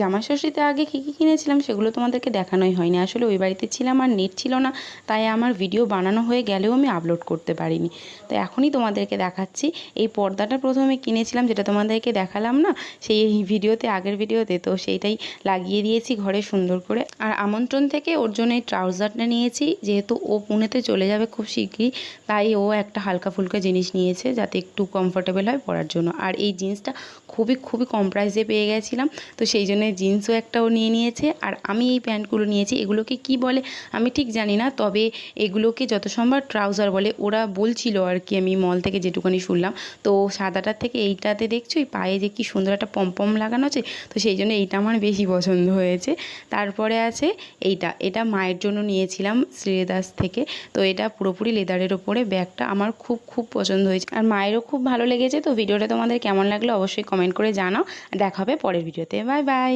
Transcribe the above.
জামা ষষ্ঠীতে আগে কী কী কিনেছিলাম সেগুলো তোমাদেরকে দেখানোই হয়নি। আসলে ওই বাড়িতে ছিলাম আর নেট ছিল না, তাই আমার ভিডিও বানানো হয়ে গেলেও আমি আপলোড করতে পারিনি। তো এখনই তোমাদেরকে দেখাচ্ছি। এই পর্দাটা প্রথমে কিনেছিলাম, যেটা তোমাদেরকে দেখালাম না, সেই ভিডিওতে, আগের ভিডিওতে, তো সেইটাই লাগিয়ে দিয়েছি ঘরে সুন্দর করে। আর আমন্ত্রণ থেকে ওর জন্য এই ট্রাউজারটা নিয়েছি, যেহেতু ও পুনেতে চলে যাবে খুব শীঘ্রই তাই ও একটা হালকা ফুলকা জিনিস নিয়েছে, যাতে একটু কমফোর্টেবল হয় পরার জন্য। আর এই জিন্সটা খুবই খুবই কম প্রাইসে পেয়ে গেছিলাম। তো সেই জন্য জিন্সও একটাও নিয়ে নিয়েছে। আর আমি এই প্যান্টগুলো নিয়েছি। এগুলোকে কি বলে আমি ঠিক জানি না। তবে এগুলোকে যত সম্ভব ট্রাউজার বলে। ওরা বলছিল আর কি, আমি মল থেকে যেটুকুনি শুনলাম। তো সাদাটার থেকে এইটাতে দেখছ পায়ে যে কি সুন্দর একটা পম্পম লাগানো আছে? তো সেই জন্য এইটা আমার বেশি পছন্দ হয়েছে। তারপরে আছে এইটা। এটা মায়ের জন্য নিয়েছিলাম শ্রীদাস থেকে। তো এটা পুরোপুরি লেদারের ওপরে। ব্যাগটা আমার খুব খুব পছন্দ হয়েছে। আর মায়েরও খুব ভালো লেগেছে। তো ভিডিওটা তোমাদের কেমন লাগল অবশ্যই কমেন্ট করে জানাও। দেখা হবে পরের ভিডিওতে। Bye bye.